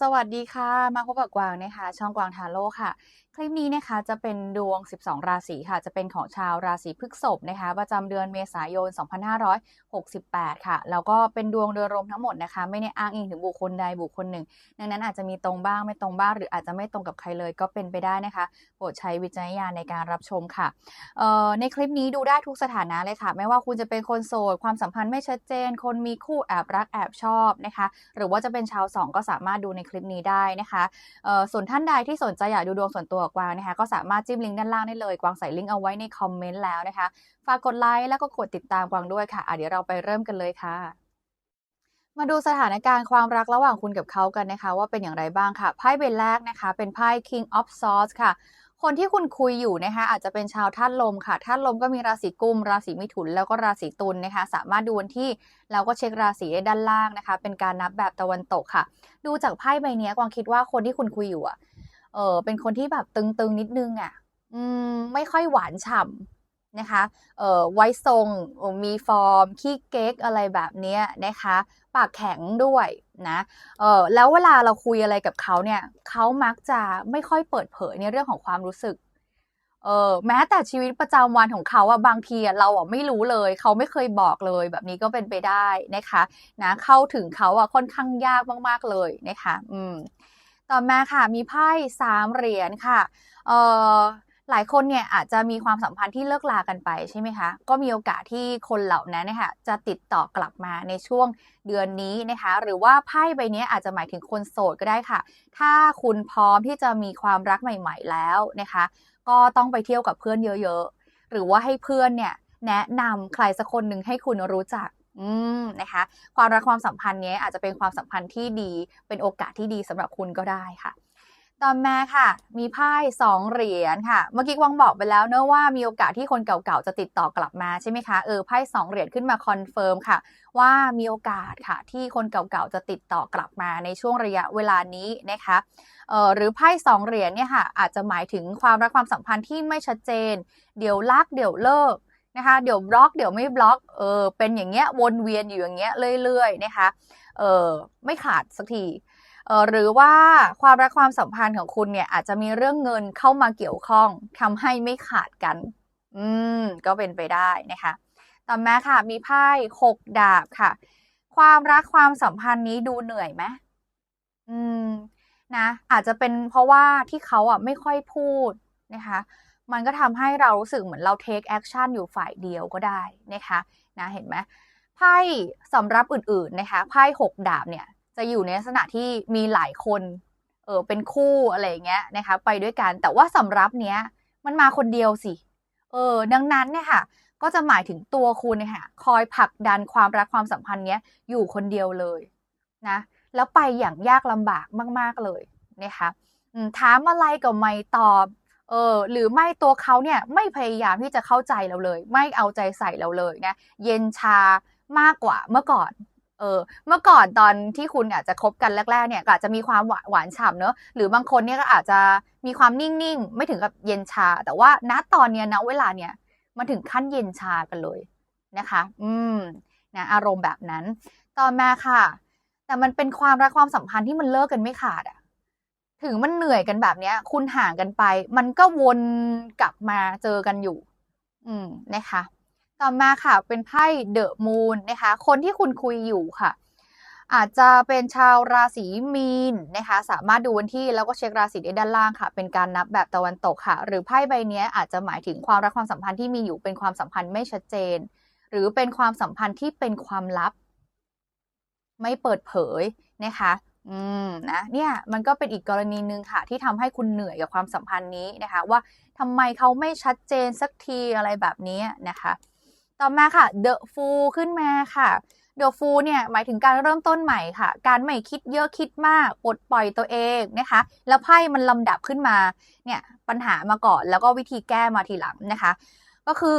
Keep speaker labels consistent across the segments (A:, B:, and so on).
A: สวัสดีค่ะ มาพบกับกวางนะคะ ช่องกวางทาโร่ค่ะ คลิปนี้นะคะจะเป็นดวง 12 ราศีค่ะ จะเป็นของชาวราศีพฤษภนะคะ ประจำเดือนเมษายน 2568 ค่ะ แล้วก็เป็นดวงโดยรวมทั้งหมดนะคะ ไม่ได้อ้างอิงถึงบุคคลใดบุคคลหนึ่ง ดังนั้นอาจจะมีตรงบ้างไม่ตรงบ้าง หรืออาจจะไม่ตรงกับใครเลยก็เป็นไปได้นะคะ โปรดใช้วิจารณญาณในการรับชมค่ะ ในคลิปนี้ดูได้ทุกสถานะเลยค่ะ ไม่ว่าคุณจะเป็นคนโสด ความสัมพันธ์ไม่ชัดเจน คนมีคู่แอบรักแอบชอบนะคะ หรือว่าจะเป็นชาวสองก็สามารถดูในคลิปนี้ได้นะคะเอ่อส่วนท่านใดที่สนใจอยากดูดวงส่วนตัวกวางนะคะ ก็สามารถจิ้มลิงก์ด้านล่างได้เลย กวางใส่ลิงก์เอาไว้ในคอมเมนต์แล้วนะคะ ฝากกดไลค์แล้วก็กดติดตามกวางด้วยค่ะอะเดี๋ยวเราไปเริ่มกันเลยค่ะมาดูสถานการณ์ความรักระหว่างคุณกับเขากันนะคะ ว่าเป็นอย่างไรบ้างค่ะ ไพ่ใบแรกนะคะ เป็นไพ่ King of Swords ค่ะ คนที่คุณคุยอยู่นะคะอาจจะเป็นชาวธาตุลมค่ะธาตุลมก็มีราศีกุม ราศีมิถุน แล้วก็ราศีตุลนะคะ สามารถดูวันที่แล้วก็เช็คราศีได้ด้านล่างนะคะ เป็นการนับแบบตะวันตกค่ะ ดูจากไพ่ใบนี้กวางคิดว่าคนที่คุณคุยอยู่อะเออเป็นคนที่แบบตึงๆนิดนึงอะ อืมไม่ค่อยหวานฉ่ำ นะคะเอ่อไว้ทรงมีฟอร์ม ขี้เก๊กอะไรแบบนี้นะคะ ปากแข็งด้วยนะเออแล้วเวลาเราคุยอะไรกับเขาเนี่ยเขามักจะไม่ค่อยเปิดเผยในเรื่องของความรู้สึกเออแม้แต่ชีวิตประจำวันของเขาอะบางทีเราอะไม่รู้เลย เขาไม่เคยบอกเลย แบบนี้ก็เป็นไปได้นะคะนะเข้าถึงเขาอะค่อนข้างยากมากๆเลยนะคะ อืมต่อมาค่ะมีไพ่สามเหรียญค่ะเออ หลายคนเนี่ยอาจจะมีความสัมพันธ์ที่เลิกลากันไปใช่ไหมคะ ก็มีโอกาสที่คนเหล่านั้นนะคะจะติดต่อกลับมาในช่วงเดือนนี้นะคะ หรือว่าไพ่ใบนี้อาจจะหมายถึงคนโสดก็ได้ค่ะ ถ้าคุณพร้อมที่จะมีความรักใหม่ ๆ แล้วนะคะ ก็ต้องไปเที่ยวกับเพื่อนเยอะๆ หรือว่าให้เพื่อนเนี่ยแนะนำใครสักคนหนึ่งให้คุณรู้จักอืมนะคะ ความรักความสัมพันธ์เนี้ยอาจจะเป็นความสัมพันธ์ที่ดี เป็นโอกาสที่ดีสำหรับคุณก็ได้ค่ะ ต่อมาค่ะ มีไพ่สองเหรียญค่ะ เมื่อกี้วางบอกไปแล้วเนอะว่ามีโอกาสที่คนเก่าๆจะติดต่อกลับมาใช่ไหมคะเออไพ่สองเหรียญขึ้นมาคอนเฟิร์มค่ะ ว่ามีโอกาสค่ะ ที่คนเก่าๆจะติดต่อกลับมาในช่วงระยะเวลานี้นะคะเออหรือไพ่สองเหรียญเนี่ยค่ะ อาจจะหมายถึงความรักความสัมพันธ์ที่ไม่ชัดเจน เดี๋ยวรักเดี๋ยวเลิกนะคะเดี๋ยวบล็อกเดี๋ยวไม่บล็อกเออเป็นอย่างเงี้ยวนเวียนอยู่อย่างเงี้ยเรื่อยๆนะคะเออไม่ขาดสักที หรือว่าความรักความสัมพันธ์ของคุณเนี่ยอาจจะมีเรื่องเงินเข้ามาเกี่ยวข้องทำให้ไม่ขาดกัน อืม ก็เป็นไปได้นะคะ ต่อมาค่ะ มีไพ่หกดาบค่ะ ความรักความสัมพันธ์นี้ดูเหนื่อยไหมอืม นะ อาจจะเป็นเพราะว่าที่เขาอะไม่ค่อยพูดนะคะ มันก็ทำให้เรารู้สึกเหมือนเรา take action อยู่ฝ่ายเดียวก็ได้นะคะ นะ เห็นไหมไพ่สำรับอื่นๆนะคะไพ่หกดาบเนี่ย จะอยู่ในลักษณะที่มีหลายคนเออเป็นคู่อะไรเงี้ยนะคะไปด้วยกัน แต่ว่าสำรับเนี้ยมันมาคนเดียวสิ เออ ดังนั้นเนี่ยค่ะ ก็จะหมายถึงตัวคุณเนี่ยค่ะคอยผลักดันความรักความสัมพันธ์เนี้ยอยู่คนเดียวเลยนะ แล้วไปอย่างยากลำบากมาก ๆเลยนะคะถามอะไรก็ไม่ตอบ เออ หรือไม่ตัวเขาเนี่ยไม่พยายามที่จะเข้าใจเราเลย ไม่เอาใจใส่เราเลยนะ เย็นชามากกว่าเมื่อก่อน เออเมื่อก่อนตอนที่คุณอาจจะคบกันแรกๆเนี่ยอาจจะมีความหวานหวานฉ่ำเนอะหรือบางคนเนี่ยก็อาจจะมีความนิ่งๆ ไม่ถึงกับเย็นชา แต่ว่าณตอนเนี้ยณเวลาเนี่ยมันถึงขั้นเย็นชากันเลยนะคะ อืมนะอารมณ์แบบนั้น ต่อมาค่ะ แต่มันเป็นความรักความสัมพันธ์ที่มันเลิกกันไม่ขาดอะถึงมันเหนื่อยกันแบบเนี้ย คุณห่างกันไป มันก็วนกลับมาเจอกันอยู่ อืมนะคะ ต่อมาค่ะเป็นไพ่เดอะมูนนะคะ คนที่คุณคุยอยู่ค่ะ อาจจะเป็นชาวราศีมีนนะคะ สามารถดูวันที่แล้วก็เช็คราศีได้ด้านล่างค่ะ เป็นการนับแบบตะวันตกค่ะ หรือไพ่ใบนี้อาจจะหมายถึงความรักความสัมพันธ์ที่มีอยู่เป็นความสัมพันธ์ไม่ชัดเจน หรือเป็นความสัมพันธ์ที่เป็นความลับ ไม่เปิดเผยนะคะอืมนะเนี่ยมันก็เป็นอีกกรณีหนึ่งค่ะ ที่ทำให้คุณเหนื่อยกับความสัมพันธ์นี้นะคะ ว่าทำไมเขาไม่ชัดเจนสักทีอะไรแบบนี้นะคะ ต่อมาค่ะ The Fool ขึ้นมาค่ะ The Fool เนี่ยหมายถึงการเริ่มต้นใหม่ค่ะ การไม่คิดเยอะคิดมากปลดปล่อยตัวเองนะคะ แล้วไพ่มันลำดับขึ้นมาเนี่ยปัญหามาก่อนแล้วก็วิธีแก้มาทีหลังนะคะ ก็คือ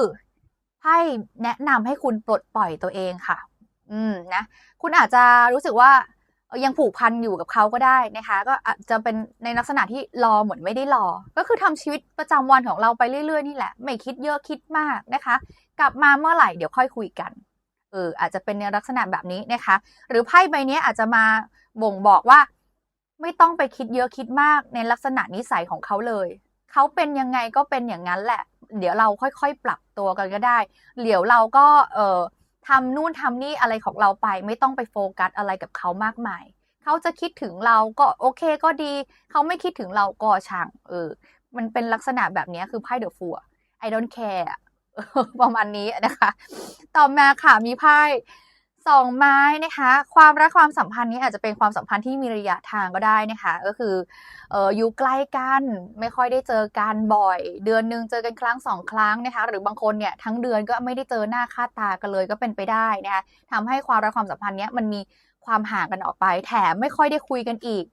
A: ไพ่แนะนำให้คุณปลดปล่อยตัวเองค่ะ อืมนะคุณอาจจะรู้สึกว่า ยังผูกพันอยู่กับเขาก็ได้นะคะ ก็อาจจะเป็นในลักษณะที่รอเหมือนไม่ได้รอ ก็คือทำชีวิตประจำวันของเราไปเรื่อยๆนี่แหละ ไม่คิดเยอะคิดมากนะคะ กลับมาเมื่อไหร่เดี๋ยวค่อยคุยกันเอออาจจะเป็นในลักษณะแบบนี้นะคะ หรือไพ่ใบนี้อาจจะมาบ่งบอกว่า ไม่ต้องไปคิดเยอะคิดมากในลักษณะนิสัยของเขาเลย เขาเป็นยังไงก็เป็นอย่างนั้นแหละ เดี๋ยวเราค่อยๆ ปรับตัวกันก็ได้ เดี๋ยวเราก็เออ ทำนู่นทำนี่อะไรของเราไป ไม่ต้องไปโฟกัสอะไรกับเขามากมาย เขาจะคิดถึงเราก็โอเคก็ดี เขาไม่คิดถึงเราก็ช่างเออ มันเป็นลักษณะแบบนี้คือไพ่เดอะฟัวไอเดนแคร์ประมาณนี้นะคะ ต่อมาค่ะมีไพ่ สองไม้นะคะ ความรักความสัมพันธ์นี้อาจจะเป็นความสัมพันธ์ที่มีระยะทางก็ได้นะคะ ก็คือเอออยู่ใกล้กันไม่ค่อยได้เจอกันบ่อย เดือนหนึ่งเจอกันครั้งสองครั้งนะคะ หรือบางคนเนี่ยทั้งเดือนก็ไม่ได้เจอหน้าค่าตากันเลยก็เป็นไปได้นะคะทำให้ความรักความสัมพันธ์เนี้ยมันมีความห่างกันออกไป แถมไม่ค่อยได้คุยกันอีก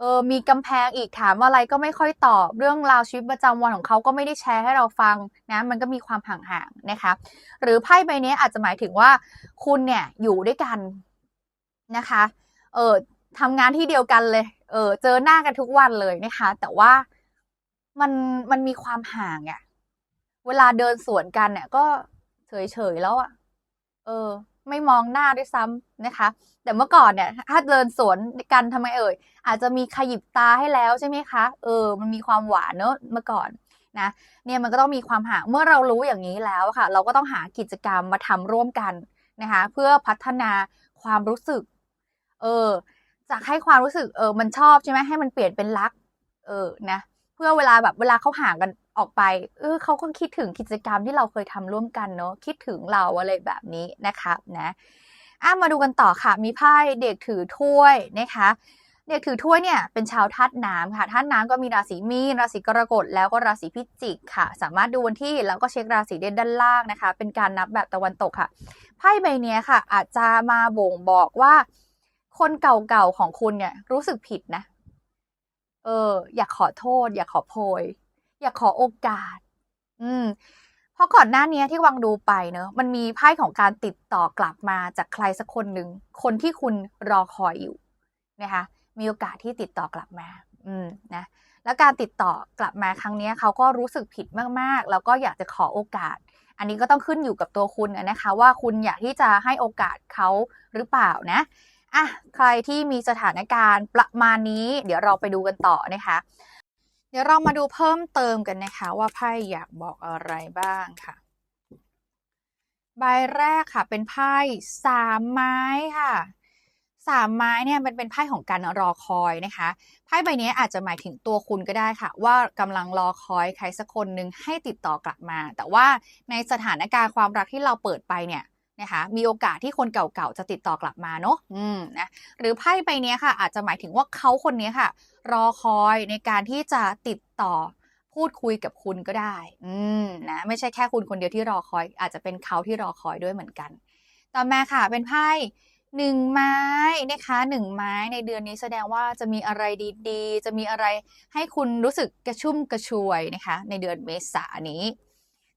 A: เออมีกำแพงอีกถามอะไรก็ไม่ค่อยตอบเรื่องราวชีวิตประจำวันของเขาก็ไม่ได้แชร์ให้เราฟังนะมันก็มีความห่างๆนะคะ หรือไพ่ใบนี้อาจจะหมายถึงว่าคุณเนี่ยอยู่ด้วยกันนะคะเออทำงานที่เดียวกันเลยเออเจอหน้ากันทุกวันเลยนะคะ แต่ว่ามันมันมีความห่างอะ่ะ เวลาเดินสวนกันเนี่ยก็เฉยๆแล้วอะ่ะ เออ ไม่มองหน้าด้วยซ้ำนะคะ แต่เมื่อก่อนเนี่ยถ้าเดินสวนกันทำไมเอ่ย อาจจะมีขยิบตาให้แล้วใช่ไหมคะเออมันมีความหวานเนอะเมื่อก่อนนะเนี่ยมันก็ต้องมีความห่างเมื่อเรารู้อย่างนี้แล้วค่ะ เราก็ต้องหากิจกรรมมาทำร่วมกันนะคะเพื่อพัฒนาความรู้สึก เออจากให้ความรู้สึกเออมันชอบใช่ไหมให้มันเปลี่ยนเป็นรัก เออนะ เพื่อเวลาแบบเวลาเขาห่างกัน ออกไปเออเขาก็คิดถึงกิจกรรมที่เราเคยทำร่วมกันเนาะคิดถึงเราอะไรแบบนี้นะคะนะอะมาดูกันต่อค่ะ มีไพ่เด็กถือถ้วยนะคะเด็กถือถ้วยเนี่ยเป็นชาวธาตุน้ำค่ะธาตุน้ำก็มีราศีมีนราศีกรกฎแล้วก็ราศีพิจิกค่ะ สามารถดูวันที่แล้วก็เช็คราศีเด่นด้านล่างนะคะ เป็นการนับแบบตะวันตกค่ะไพ่ใบนี้ค่ะ อาจจะมาบ่งบอกว่า คนเก่าๆของคุณเนี่ยรู้สึกผิดนะ เออ อยากขอโทษ อยากขอโพย อยากขอโอกาส อืมเพราะก่อนหน้านี้ที่วังดูไปเนอะมันมีไพ่ของการติดต่อกลับมาจากใครสักคนหนึ่งคนที่คุณรอคอยอยู่นะคะมีโอกาสที่ติดต่อกลับมา อืมนะแล้วการติดต่อกลับมาครั้งนี้เขาก็รู้สึกผิดมากๆ แล้วก็อยากจะขอโอกาส อันนี้ก็ต้องขึ้นอยู่กับตัวคุณนะคะ ว่าคุณอยากที่จะให้โอกาสเขาหรือเปล่านะอะใครที่มีสถานการณ์ประมาณนี้ เดี๋ยวเราไปดูกันต่อนะคะ เดี๋ยวเรามาดูเพิ่มเติมกันนะคะ ว่าไพ่อยากบอกอะไรบ้างค่ะ ใบแรกค่ะ เป็นไพ่สามไม้ค่ะสามไม้เนี่ยมันเป็นไพ่ของการรอคอยนะคะไพ่ใบนี้อาจจะหมายถึงตัวคุณก็ได้ค่ะ ว่ากำลังรอคอยใครสักคนหนึ่งให้ติดต่อกลับมา แต่ว่าในสถานการณ์ความรักที่เราเปิดไปเนี่ย นะคะมีโอกาสที่คนเก่าๆจะติดต่อกลับมาเนาะอืมนะหรือไพ่ใบนี้ค่ะ อาจจะหมายถึงว่าเขาคนนี้ค่ะ รอคอยในการที่จะติดต่อพูดคุยกับคุณก็ได้ อืมนะไม่ใช่แค่คุณคนเดียวที่รอคอย อาจจะเป็นเขาที่รอคอยด้วยเหมือนกัน ต่อมาค่ะเป็นไพ่หนึ่งไม้นะคะหนึ่งไม้ในเดือนนี้แสดงว่าจะมีอะไรดีๆ จะมีอะไรให้คุณรู้สึกกระชุ่มกระชวยนะคะ ในเดือนเมษายนนี้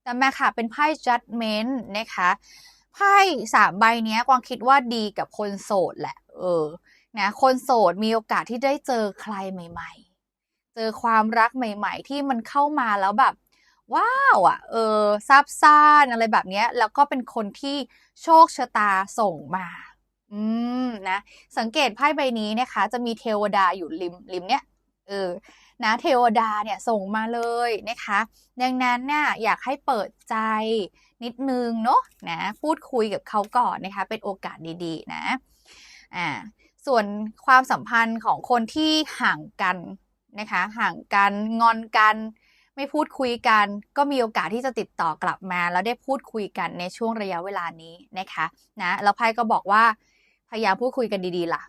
A: ต่อมาค่ะเป็นไพ่ judgment นะคะ ไพ่สามใบนี้กวางคิดว่าดีกับคนโสดแหละ เออ นะ คนโสดมีโอกาสที่ได้เจอใครใหม่ ๆ เจอความรักใหม่ ๆ ที่มันเข้ามาแล้วแบบว้าวอะ เออซาบซ่านอะไรแบบนี้แล้วก็เป็นคนที่โชคชะตาส่งมา อืมนะ สังเกตไพ่ใบนี้นะคะ จะมีเทวดาอยู่ริมริมเนี้ยเออ นะเทวดาเนี่ยส่งมาเลยนะคะ ดังนั้นเนี่ยอยากให้เปิดใจนิดนึงเนาะนะพูดคุยกับเขาก่อนนะคะ เป็นโอกาสดีๆนะอ่าส่วนความสัมพันธ์ของคนที่ห่างกันนะคะ ห่างกันงอนกันไม่พูดคุยกัน ก็มีโอกาสที่จะติดต่อกลับมา แล้วได้พูดคุยกันในช่วงระยะเวลานี้นะคะนะแล้วไพ่ก็บอกว่าพยายามพูดคุยกันดีๆล่ะ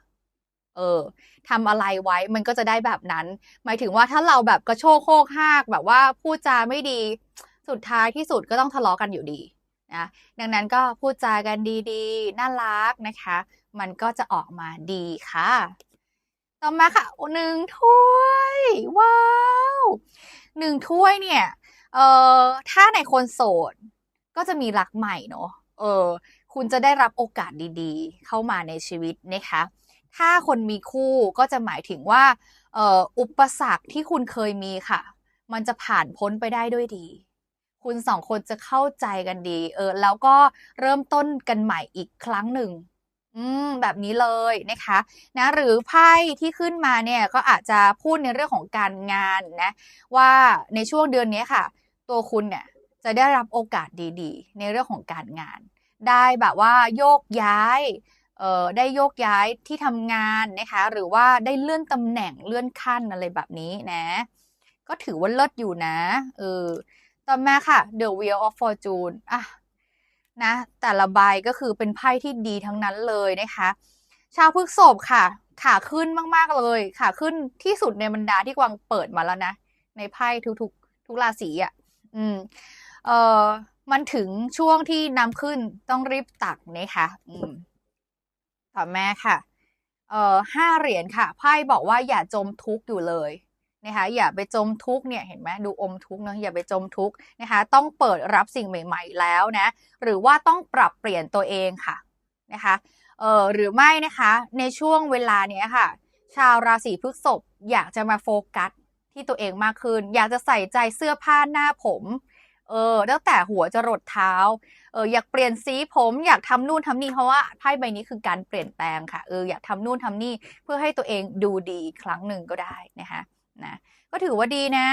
A: เออทำอะไรไว้มันก็จะได้แบบนั้น หมายถึงว่าถ้าเราแบบกระโชกโคกหากแบบว่าพูดจาไม่ดี สุดท้ายที่สุดก็ต้องทะเลาะกันอยู่ดีนะดังนั้นก็พูดจากันดีๆ น่ารักนะคะ มันก็จะออกมาดีค่ะ ต่อมาค่ะหนึ่งถ้วยว้าวหนึ่งถ้วยเนี่ยเอ่อถ้าในคนโสดก็จะมีรักใหม่เนาะเออ คุณจะได้รับโอกาสดีๆ เข้ามาในชีวิตนะคะ ถ้าคนมีคู่ก็จะหมายถึงว่าอุปสรรคที่คุณเคยมีค่ะ มันจะผ่านพ้นไปได้ด้วยดี คุณสองคนจะเข้าใจกันดี เออ แล้วก็เริ่มต้นกันใหม่อีกครั้งหนึ่งอืมแบบนี้เลยนะคะนะหรือไพ่ที่ขึ้นมาเนี่ยก็อาจจะพูดในเรื่องของการงานนะว่าในช่วงเดือนนี้ค่ะ ตัวคุณเนี่ยจะได้รับโอกาสดีๆ ในเรื่องของการงาน ได้แบบว่าโยกย้าย ได้โยกย้ายที่ทำงานนะคะ หรือว่าได้เลื่อนตำแหน่งเลื่อนขั้นอะไรแบบนี้นะ ก็ถือว่าเลิศอยู่นะเออต่อมาค่ะ The Wheel of Fortune อะนะแต่ละใบก็คือเป็นไพ่ที่ดีทั้งนั้นเลยนะคะ ชาวพฤกษภค่ะ ขาขึ้นมากๆเลย ขาขึ้นที่สุดในบรรดาที่กวางเปิดมาแล้วนะ ในไพ่ทุกๆ ทุกราศีอะ อืม เออมันถึงช่วงที่น้ำขึ้นต้องรีบตักนะคะ อืม ต่อมาค่ะ เอ่อห้าเหรียญค่ะ ไพ่บอกว่าอย่าจมทุกข์อยู่เลยนะคะอย่าไปจมทุกเนี่ยเห็นไหมดูอมทุกเนาะอย่าไปจมทุกนะคะต้องเปิดรับสิ่งใหม่ ๆ แล้วนะหรือว่าต้องปรับเปลี่ยนตัวเองค่ะนะคะเออหรือไม่นะคะในช่วงเวลาเนี้ยค่ะ ชาวราศีพฤษภอยากจะมาโฟกัสที่ตัวเองมากขึ้น อยากจะใส่ใจเสื้อผ้าหน้าผมเออตั้งแต่หัวจะรดเท้า เอออยากเปลี่ยนสีผมอยากทำนู่นทำนี่เพราะว่าไพ่ใบนี้คือการเปลี่ยนแปลงค่ะเอออยากทำนู่นทำนี่เพื่อให้ตัวเองดูดีครั้งหนึ่งก็ได้นะคะนะก็ถือว่าดีนะ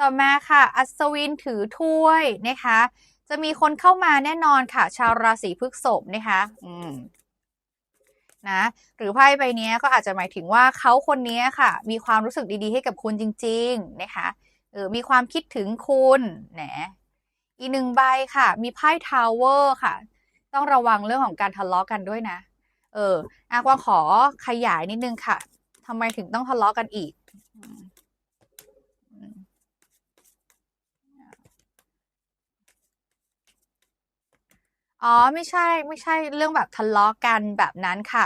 A: ต่อมาค่ะ อัศวินถือถ้วยนะคะ จะมีคนเข้ามาแน่นอนค่ะ ชาวราศีพฤษภนะคะอืมนะหรือไพ่ใบนี้ก็อาจจะหมายถึงว่าเขาคนนี้ค่ะ มีความรู้สึกดีๆให้กับคุณจริง ๆ นะคะเออมีความคิดถึงคุณแหน อีกหนึ่งใบค่ะ มีไพ่ทาวเวอร์ค่ะ ต้องระวังเรื่องของการทะเลาะกันด้วยนะ เอออากวางขอขยายนิดนึงค่ะทำไมถึงต้องทะเลาะกันอีกอ๋อไม่ใช่ไม่ใช่เรื่องแบบทะเลาะกันแบบนั้นค่ะ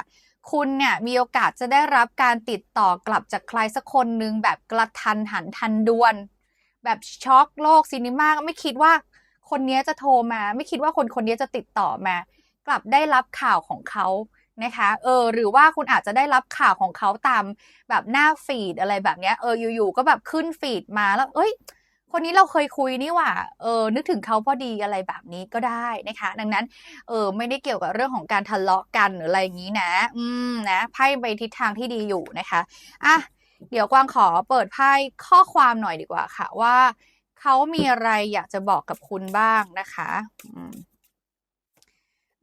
A: คุณเนี่ยมีโอกาสจะได้รับการติดต่อกลับจากใครสักคนหนึ่งแบบกระทันหันทันด่วน แบบช็อกโลกซีนิม่าไม่คิดว่า คนนี้จะโทรมา ไม่คิดว่าคนคนนี้จะติดต่อมา กลับได้รับข่าวของเขานะคะเออหรือว่าคุณอาจจะได้รับข่าวของเขาตามแบบหน้าฟีดอะไรแบบเนี้ยเอออยู่ๆก็แบบขึ้นฟีดมาแล้ว เอ้ย คนนี้เราเคยคุยนี่ว่าเออนึกถึงเขาพอดีอะไรแบบนี้ก็ได้นะคะ ดังนั้นเออไม่ได้เกี่ยวกับเรื่องของการทะเลาะกันหรืออะไรอย่างนี้นะ อืมนะไพ่ไปทิศทางที่ดีอยู่นะคะอะเดี๋ยวกวางขอเปิดไพ่ข้อความหน่อยดีกว่าค่ะว่า เขามีอะไรอยากจะบอกกับคุณบ้างนะคะ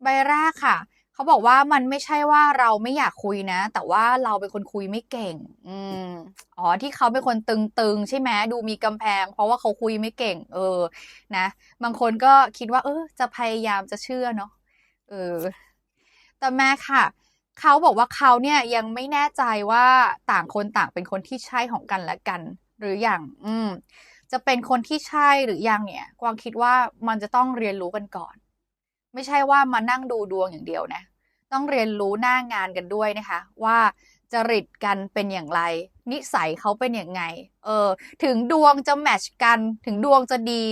A: ใบแรกค่ะ เขาบอกว่ามันไม่ใช่ว่าเราไม่อยากคุยนะ แต่ว่าเราเป็นคนคุยไม่เก่ง อืมอ๋อที่เขาเป็นคนตึงๆ ใช่ไหมดูมีกำแพง เพราะว่าเขาคุยไม่เก่ง เออ นะ บางคนก็คิดว่า เออ จะพยายามจะเชื่อเนาะเออแต่แม่ค่ะเขาบอกว่าเขาเนี่ยยังไม่แน่ใจว่าต่างคนต่างเป็นคนที่ใช่ของกันและกัน หรืออย่าง อืม จะเป็นคนที่ใช่หรือยังเนี่ย กวางคิดว่ามันจะต้องเรียนรู้กันก่อน ไม่ใช่ว่ามานั่งดูดวงอย่างเดียวนะ ต้องเรียนรู้หน้างานกันด้วยนะคะ ว่าจริตกันเป็นอย่างไร นิสัยเขาเป็นอย่างไง เออ ถึงดวงจะแมชกัน ถึงดวงจะดี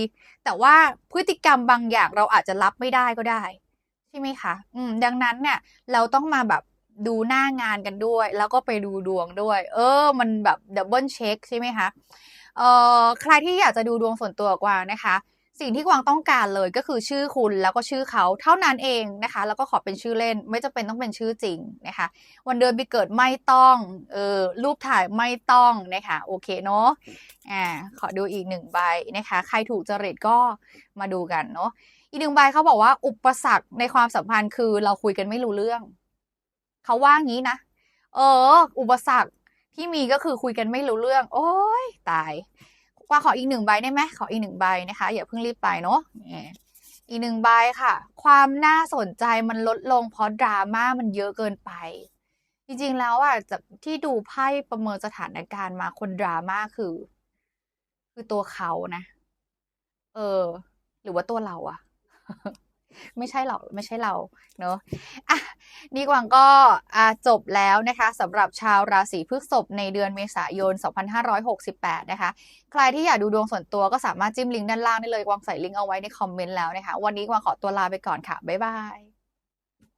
A: แต่ว่าพฤติกรรมบางอย่างเราอาจจะรับไม่ได้ก็ได้ ใช่ไหมคะ อืม ดังนั้นเนี่ย เราต้องมาแบบดูหน้างานกันด้วย แล้วก็ไปดูดวงด้วย เออ มันแบบดับเบิลเช็คใช่ไหมคะ เอ่อใครที่อยากจะดูดวงส่วนตัวกวางนะคะ สิ่งที่กวางต้องการเลยก็คือชื่อคุณแล้วก็ชื่อเขาเท่านั้นเองนะคะ แล้วก็ขอเป็นชื่อเล่น ไม่จำเป็นต้องเป็นชื่อจริงนะคะ วันเดือนปีเกิดไม่ต้องเออรูปถ่ายไม่ต้องนะคะโอเคเนาะอ่าขอดูอีกหนึ่งใบนะคะ ใครถูกจริตก็มาดูกันเนาะอีกหนึ่งใบเขาบอกว่าอุปสรรคในความสัมพันธ์คือเราคุยกันไม่รู้เรื่องเขาว่างี้นะเออ อุปสรรค ที่มีก็คือคุยกันไม่รู้เรื่อง โอ้ยตายกว่าขออีกหนึ่งใบได้ไหมขออีกหนึ่งใบนะคะอย่าเพิ่งรีบไปเนาะอีกหนึ่งใบค่ะ ความน่าสนใจมันลดลงเพราะดราม่ามันเยอะเกินไป จริงๆแล้วอะจากที่ดูไพ่ประเมินสถานการณ์มาคนดราม่าคือ คือตัวเขานะ เออ หรือว่าตัวเราอะ ไม่ใช่หรอกไม่ใช่เราเนอะอะนี่กวางก็อ่าจบแล้วนะคะสำหรับชาวราศีพฤษภในเดือนเมษายน 2568 นะคะ ใครที่อยากดูดวงส่วนตัวก็สามารถจิ้มลิงก์ด้านล่างได้เลยกวางใส่ลิงก์เอาไว้ในคอมเมนต์แล้วนะคะ วันนี้กวางขอตัวลาไปก่อนค่ะ บ๊ายบาย